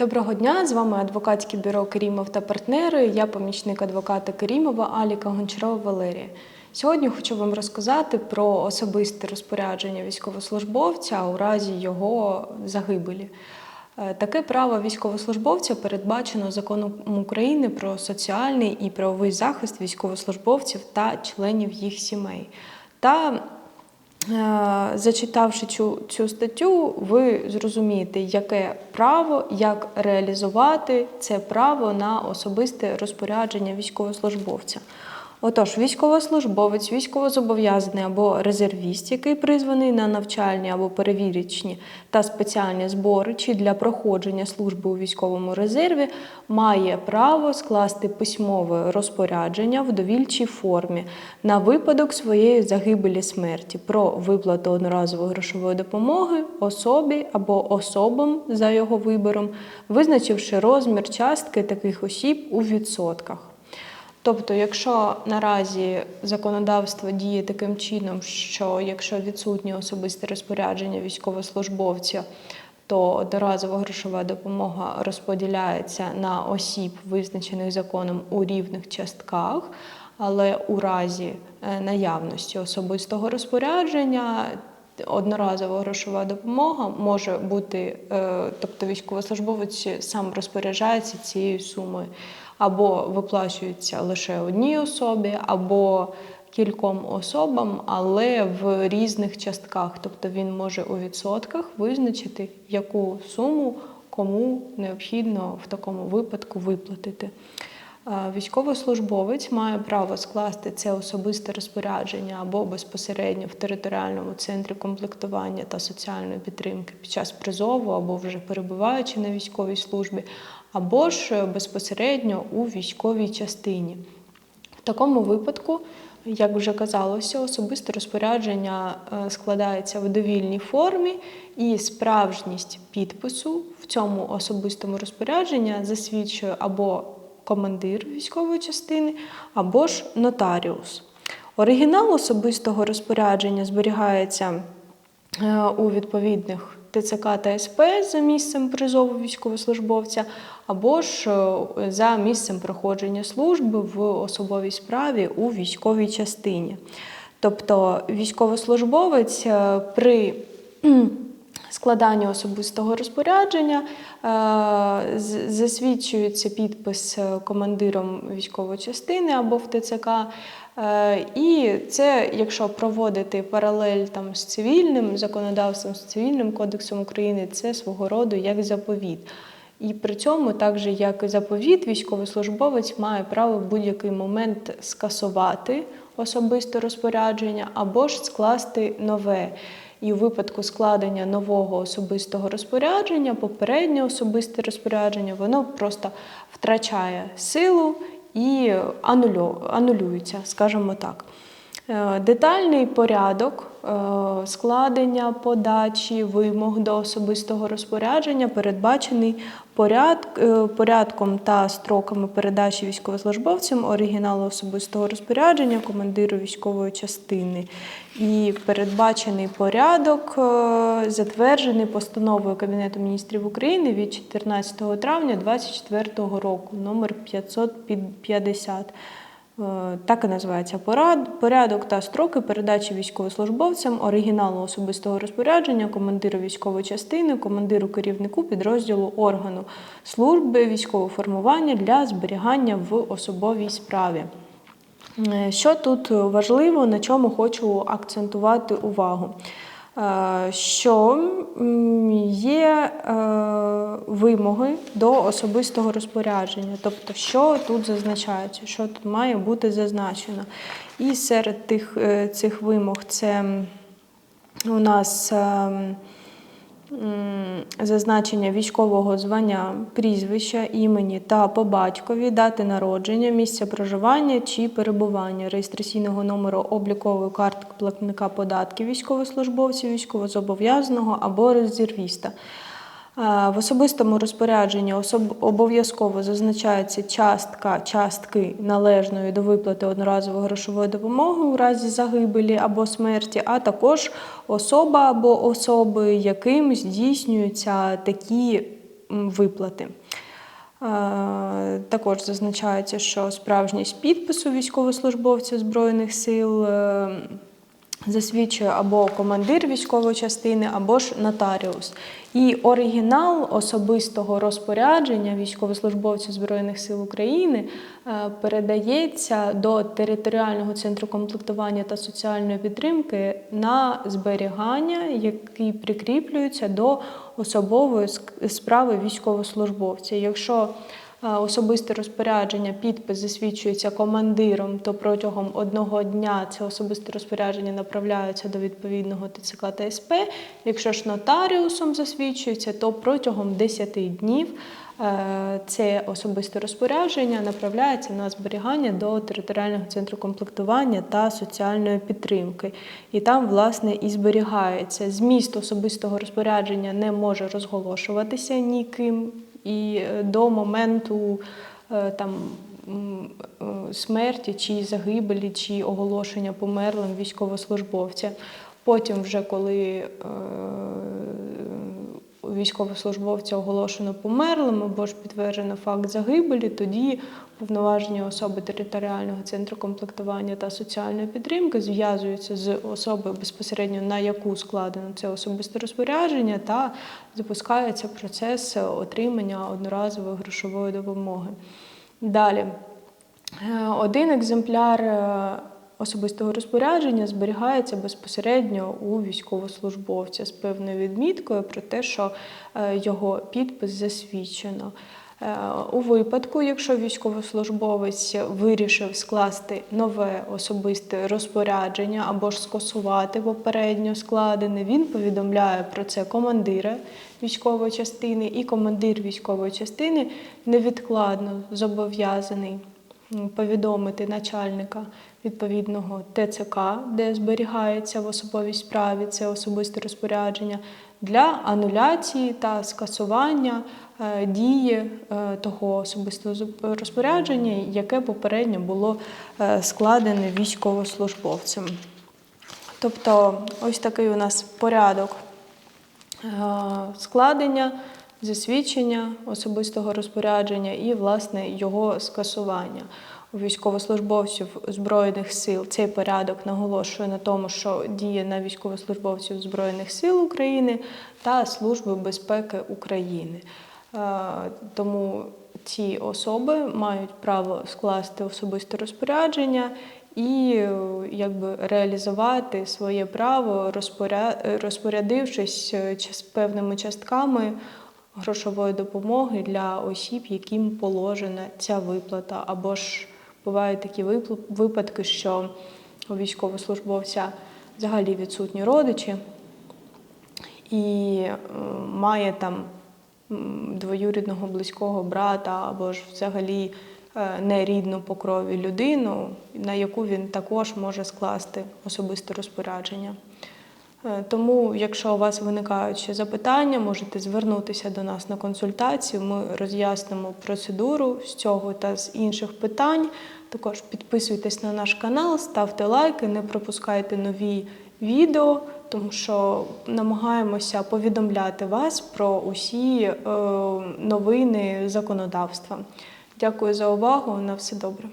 Доброго дня, з вами адвокатське бюро Керімов та партнери. Я помічник адвоката Керімова Аліка Гончарова Валерія. Сьогодні хочу вам розказати про особисте розпорядження військовослужбовця у разі його загибелі. Е, Таке право військовослужбовця передбачено законом України про соціальний і правовий захист військовослужбовців та членів їх сімей. Та Зачитавши цю, цю статтю, ви зрозумієте, яке право, як реалізувати це право на особисте розпорядження військовослужбовця. Отож, військовослужбовець, військовозобов'язаний або резервіст, який призваний на навчальні або перевірочні та спеціальні збори чи для проходження служби у військовому резерві, має право скласти письмове розпорядження в довільчій формі на випадок своєї загибелі смерті про виплату одноразової грошової допомоги особі або особам за його вибором, визначивши розмір частки таких осіб у відсотках. Тобто, якщо наразі законодавство діє таким чином, що якщо відсутнє особисте розпорядження військовослужбовця, то одноразова грошова допомога розподіляється на осіб, визначених законом у рівних частках, але у разі е, наявності особистого розпорядження одноразова грошова допомога може бути, е, тобто військовослужбовець сам розпоряджається цією сумою, або виплачується лише одній особі, або кільком особам, але в різних частках. Тобто він може у відсотках визначити, яку суму кому необхідно в такому випадку виплатити. Е, Військовослужбовець має право скласти це особисте розпорядження або безпосередньо в територіальному центрі комплектування та соціальної підтримки під час призову, або вже перебуваючи на військовій службі, або ж безпосередньо у військовій частині. В такому випадку, як вже казалося, особисте розпорядження е, складається в довільній формі, і справжність підпису в цьому особистому розпорядженні засвідчує або командир військової частини, або ж нотаріус. Оригінал особистого розпорядження зберігається е, у відповідних ТЦК та СП за місцем призову військовослужбовця, або ж е, за місцем проходження служби в особовій справі у військовій частині. Тобто військовослужбовець е, при складанні особистого розпорядження е, засвідчується підпис е, командиром військової частини або в ТЦК. Е, І це, якщо проводити паралель там з цивільним законодавством, з цивільним кодексом України, це свого роду як заповіт. І при цьому, так же як і заповіт, військовослужбовець має право в будь-який момент скасувати особисте розпорядження або ж скласти нове. І у випадку складення нового особистого розпорядження, попереднє особисте розпорядження, воно просто втрачає силу і анулю- анулюється, скажімо так. Е, Детальний порядок е, складення, подачі, вимог до особистого розпорядження передбачений е, порядком та строками передачі військовослужбовцям оригіналу особистого розпорядження командиру військової частини. І передбачений порядок затверджений постановою Кабінету міністрів України від 14 травня 2024 року, номер 550. Е, Так і називається порядок та строки передачі військовослужбовцям оригіналу особистого розпорядження, командиру військової частини, командиру керівнику підрозділу органу служби військового формування для зберігання в особовій справі. Е, Що тут важливо, на чому хочу акцентувати увагу? Е, Що є е, вимоги до особистого розпорядження, тобто, що тут зазначається, що тут має бути зазначено. І серед тих, е, цих вимог це у нас ем, зазначення військового звання, прізвища, імені та по батькові, дати народження, місця проживання чи перебування, реєстраційного номеру облікової картки платника податків військовослужбовців, військовозобов'язаного або резервіста. В особистому розпорядженні особ- обов'язково зазначається частка частки належної до виплати одноразової грошової допомоги у разі загибелі або смерті, а також особа або особи, яким здійснюються такі виплати. Також зазначається, що справжність підпису військовослужбовця Збройних сил е, засвідчує або командир військової частини, або ж нотаріус. І оригінал особистого розпорядження військовослужбовця Збройних сил України е, передається до територіального центру комплектування та соціальної підтримки на зберігання, які прикріплюються до особової справи військовослужбовця. Якщо особисте розпорядження, підпис засвідчується командиром, то протягом одного дня це особисте розпорядження направляється до відповідного ТЦК та. Якщо ж нотаріусом засвідчується, то протягом 10 днів е, це особисте розпорядження направляється на зберігання до територіального центру комплектування та соціальної підтримки. І там, власне, і зберігається. Зміст особистого розпорядження не може розголошуватися ніким. І е, до моменту е, там е, смерті чи загибелі, чи оголошення померлим військовослужбовця. Потім, вже коли військовослужбовця оголошено померлим або ж підтверджено факт загибелі, тоді повноважені особи територіального центру комплектування та соціальної підтримки зв'язуються з особою безпосередньо на яку складено це особисте розпорядження, та запускається процес отримання одноразової грошової допомоги. Далі. Е, Один екземпляр е, особистого розпорядження зберігається безпосередньо у військовослужбовця з певною відміткою про те, що е, його підпис засвідчено. Е, У випадку, якщо військовослужбовець вирішив скласти нове особисте розпорядження або ж скасувати попередньо складене, він повідомляє про це командира військової частини, і командир військової частини невідкладно зобов'язаний повідомити начальника відповідного ТЦК, де зберігається в особовій справі це особисте розпорядження, для ануляції та скасування е, дії е, того особистого розпорядження, яке попередньо було е, складене військовослужбовцем. Тобто, ось такий у нас порядок складення, засвідчення особистого розпорядження і, власне, його скасування. Військовослужбовців Збройних сил цей порядок наголошує на тому, що діє на військовослужбовців Збройних сил України та Служби безпеки України. Е, Тому ці особи мають право скласти особисте розпорядження і якби реалізувати своє право, розпоря- розпорядившись е, певними частками грошової допомоги для осіб, яким положена ця виплата. Або ж бувають такі випадки, що у військовослужбовця взагалі відсутні родичі, і е, має там двоюрідного близького брата або ж взагалі е, нерідну по крові людину, на яку він також може скласти особисте розпорядження. Е, Тому, якщо у вас виникають ще запитання, можете звернутися до нас на консультацію. Ми роз'яснимо процедуру з цього та з інших питань. Також підписуйтесь на наш канал, ставте лайки, не пропускайте нові відео, тому що намагаємося повідомляти вас про усі е, новини законодавства. Дякую за увагу. На все добре.